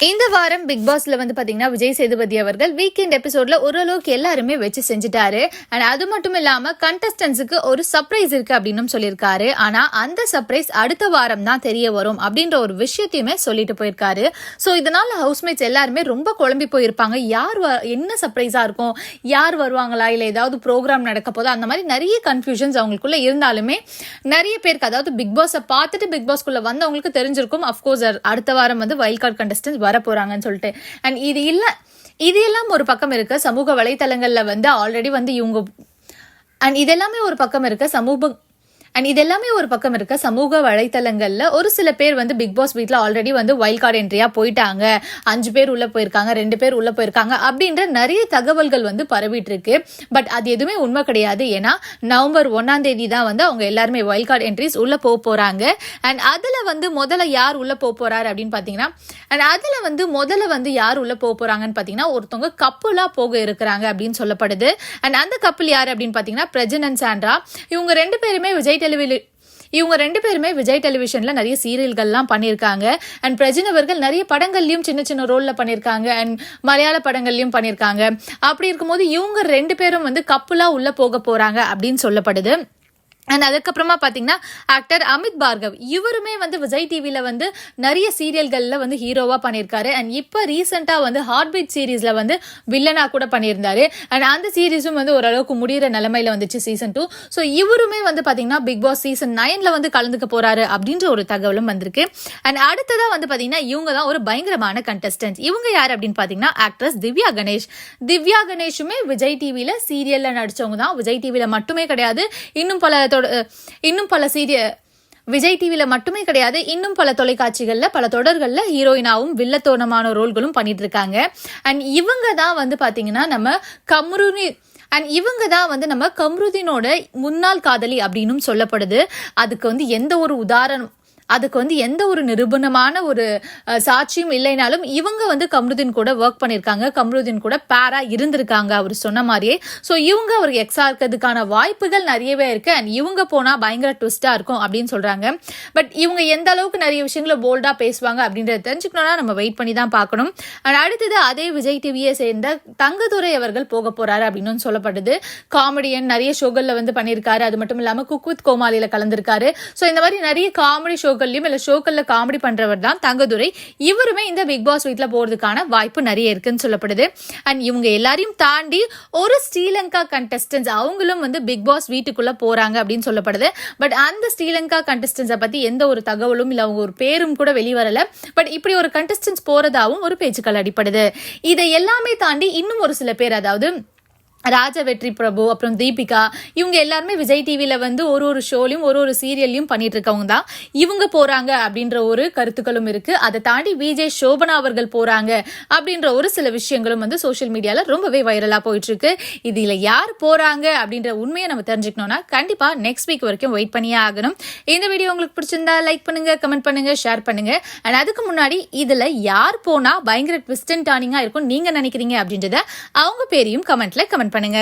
இந்த வாரம் பிக் பாஸ்ல வந்து பாத்தீங்கன்னா விஜய் சேதுபதி அவர்கள் வீக்கெண்ட் எபிசோட்ல ஓரளவுக்கு எல்லாருமே வச்சு செஞ்சுட்டாரு. அண்ட் அது மட்டும் இல்லாம கண்டஸ்டன்ஸுக்கு ஒரு சர்ப்ரைஸ் இருக்கு அப்படின்னு சொல்லியிருக்காரு. ஆனா அந்த சர்ப்ரைஸ் அடுத்த வாரம் தான் தெரிய வரும் அப்படின்ற ஒரு விஷயத்தையுமே சொல்லிட்டு போயிருக்காரு. ஸோ இதனால ஹவுஸ்மேட்ஸ் எல்லாருமே ரொம்ப குழம்பி போயிருப்பாங்க. யார் வ- என்ன சர்ப்ரைஸா இருக்கும்? யார் வருவாங்களா? இல்ல ஏதாவது ப்ரோக்ராம் நடக்க போதா? அந்த மாதிரி நிறைய கன்ஃபியூஷன்ஸ் அவங்களுக்குள்ள இருந்தாலுமே நிறைய பேருக்கு அதாவது பிக் பாஸை பார்த்துட்டு பிக் பாஸ்க்குள்ள வந்தவங்களுக்கு தெரிஞ்சிருக்கும். அஃப்கோர்ஸ் அடுத்த வாரம் வந்து வைல்ட் கார்டு கண்டஸ்டன்ஸ் வரப்போறாங்கன்னு சொல்லிட்டு. அண்ட் இது இல்லை இது எல்லாம் ஒரு பக்கம் இருக்க சமூக வலைத்தளங்களில் வந்து ஆல்ரெடி வந்து இவங்க அண்ட் இதெல்லாமே ஒரு பக்கம் இருக்க சமூக அண்ட் இது எல்லாமே ஒரு பக்கம் இருக்க சமூக வலைத்தளங்களில் ஒரு சில பேர் வந்து பிக் பாஸ் வீட்டில் ஆல்ரெடி வந்து வைல்ட் கார்டு என்ட்ரியா போயிட்டாங்க. அஞ்சு பேர் உள்ளே போயிருக்காங்க ரெண்டு பேர் உள்ளே போயிருக்காங்க அப்படின்ற நிறைய தகவல்கள் வந்து பரவிட்டு இருக்கு பட் அது எதுவுமே உண்மை கிடையாது. ஏன்னா நவம்பர் ஒன்னாம் தேதி தான் வந்து அவங்க எல்லாருமே வைல்ட் கார்டு என்ட்ரிஸ் உள்ளே போக போகிறாங்க அண்ட் அதில் வந்து முதல்ல யார் உள்ளே போக போகிறாரு அப்படின்னு பார்த்தீங்கன்னா அண்ட் அதில் வந்து முதல்ல வந்து யார் உள்ளே போக போகிறாங்கன்னு பார்த்தீங்கன்னா ஒருத்தவங்க கப்புலாக போக இருக்கிறாங்க அப்படின்னு சொல்லப்படுது. அண்ட் அந்த கப்பல் யார் அப்படின்னு பார்த்தீங்கன்னா பிரஜன் அண்ட் சாண்ட்ரா. இவங்க ரெண்டு பேருமே விஜய் டெலிவி இவங்க ரெண்டு பேருமே விஜய் டெலிவிஷன்ல நிறைய சீரியல்கள்லாம் பண்ணியிருக்காங்க. அண்ட் பிரஜின் அவர்கள் நிறைய படங்கள்லயும் சின்ன சின்ன ரோல்ல பண்ணியிருக்காங்க. அண்ட் மலையாள படங்கள்லயும் பண்ணியிருக்காங்க. அப்படி இருக்கும்போது இவங்க ரெண்டு பேரும் வந்து கப்புலா உள்ள போக போறாங்க அப்படின்னு சொல்லப்படுது. அண்ட் அதுக்கப்புறமா பார்த்தீங்கன்னா ஆக்டர் அமித் பார்கவ். இவருமே வந்து விஜய் டிவியில் வந்து நிறைய சீரியல்களில் வந்து ஹீரோவாக பண்ணியிருக்காரு. அண்ட் இப்போ ரீசெண்டாக வந்து ஹார்ட் பீட் சீரீஸில் வந்து வில்லனாக கூட பண்ணியிருந்தாரு. அண்ட் அந்த சீரீஸும் வந்து ஓரளவுக்கு முடிகிற நிலமையில வந்துச்சு சீசன் டூ ஸோ இவருமே வந்து பார்த்தீங்கன்னா பிக் பாஸ் சீசன் நைனில் வந்து கலந்துக்க போகிறாரு அப்படின்ற ஒரு தகவலும் வந்திருக்கு. அண்ட் அடுத்ததாக வந்து பார்த்தீங்கன்னா இவங்க தான் ஒரு பயங்கரமான கண்டஸ்டன்ட் இவங்க யார் அப்படின்னு பார்த்தீங்கன்னா ஆக்ட்ரஸ் திவ்யா கணேஷ். திவ்யா கணேஷுமே விஜய் டிவியில் சீரியலில் நடிச்சவங்க தான். விஜய் டிவியில் மட்டுமே கிடையாது. இன்னும் பல இன்னும் பல சீரிய விஜய் டிவியில் மட்டுமே கிடையாது இன்னும் பல தொலைக்காட்சிகளில் பல தொடர்களில் ஹீரோயினாவும் வில்லத்தோனமான ரோல்களும் பண்ணிட்டு இருக்காங்க அண்ட் இவங்க தான் வந்து பார்த்தீங்கன்னா நம்ம கம்ருனி அண்ட் இவங்க தான் வந்து நம்ம கம்ருதினோட முன்னாள் காதலி அப்படின்னும் சொல்லப்படுது. அதுக்கு வந்து எந்த ஒரு உதாரணம் அதுக்கு வந்து எந்த ஒரு நிரூபணமான ஒரு சாட்சியும் இல்லைனாலும் இவங்க வந்து கம்ருதீன் கூட ஒர்க் பண்ணியிருக்காங்க கம்ருதீன் கூட பேரா இருந்திருக்காங்க அவர் சொன்ன மாதிரியே. ஸோ இவங்க அவருக்கு எக்ஸா இருக்கிறதுக்கான வாய்ப்புகள் நிறையவே இருக்கு. அண்ட் இவங்க போனால் பயங்கர ட்விஸ்டாக இருக்கும் அப்படின்னு சொல்றாங்க. பட் இவங்க எந்த அளவுக்கு நிறைய விஷயங்களை போல்டாக பேசுவாங்க அப்படின்றத தெரிஞ்சுக்கணும்னா நம்ம வெயிட் பண்ணி தான் பார்க்கணும். அண்ட் அடுத்தது அதே விஜய் டிவியை சேர்ந்த தங்கதுரை அவர்கள் போக போறாரு அப்படின்னு சொல்லப்படுது. காமெடியன் நிறைய ஷோகளில் வந்து பண்ணியிருக்காரு. அது மட்டும் இல்லாமல் குக் வித் கோமாலியில் கலந்திருக்காரு. ஸோ இந்த மாதிரி நிறைய காமெடி ஷோ ஷோக்கள்லயும் இல்ல ஷோக்கள்ல காமெடி பண்றவர் தான் தங்கதுரை. இவருமே இந்த பிக் பாஸ் வீட்டில் போறதுக்கான வாய்ப்பு நிறைய இருக்குன்னு சொல்லப்படுது. அண்ட் இவங்க எல்லாரையும் தாண்டி ஒரு ஸ்ரீலங்கா கண்டஸ்டன்ஸ் அவங்களும் வந்து பிக் பாஸ் வீட்டுக்குள்ள போறாங்க அப்படின்னு சொல்லப்படுது. பட் அந்த ஸ்ரீலங்கா கண்டஸ்டன்ஸை பத்தி எந்த ஒரு தகவலும் இல்ல அவங்க ஒரு பேரும் கூட வெளிவரல. பட் இப்படி ஒரு கண்டஸ்டன்ஸ் போறதாவும் ஒரு பேச்சுக்கள் அடிப்படுது இதை எல்லாமே தாண்டி இன்னும் ஒரு சில பேர் அதாவது ராஜ வெற்றி பிரபு அப்புறம் தீபிகா இவங்க எல்லாருமே விஜய் டிவியில் வந்து ஒரு ஒரு ஷோலையும் ஒரு ஒரு சீரியல்லையும் பண்ணிட்டு இருக்கவங்க தான். இவங்க போகிறாங்க அப்படின்ற ஒரு கருத்துக்களும் இருக்குது அதை தாண்டி விஜய் சோபனா அவர்கள் போகிறாங்க அப்படின்ற ஒரு சில விஷயங்களும் வந்து சோஷியல் மீடியாவில் ரொம்பவே வைரலாக போயிட்டுருக்கு. இதில் யார் போகிறாங்க அப்படின்ற உண்மையை நம்ம தெரிஞ்சுக்கணும்னா கண்டிப்பாக நெக்ஸ்ட் வீக் வரைக்கும் வெயிட் பண்ணியே ஆகணும். இந்த வீடியோ உங்களுக்கு பிடிச்சிருந்தா லைக் பண்ணுங்கள் கமெண்ட் பண்ணுங்கள் ஷேர் பண்ணுங்கள் அண்ட் அதுக்கு முன்னாடி இதில் யார் போனால் பயங்கர ட்விஸ்ட் அண்ட் டர்னிங்காக இருக்கும் நீங்கள் நினைக்கிறீங்க அப்படின்றத அவங்க பேரையும் கமெண்ட்ல கமெண்ட் பண்ணுங்க.